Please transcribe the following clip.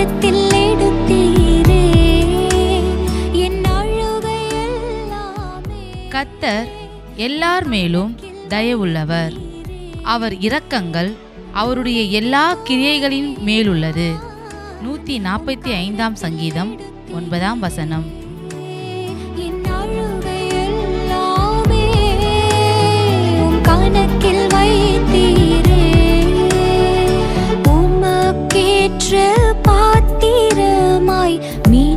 நேரத்தில் எடுத்தீரே. கத்தர் எல்லார் மேலும் தயவுள்ளவர். அவர் இரக்கங்கள் அவருடைய எல்லா கிரியைகளின் மேலுள்ளது. நூற்றி நாற்பத்தி ஐந்தாம் சங்கீதம் ஒன்பதாம் வசனம். me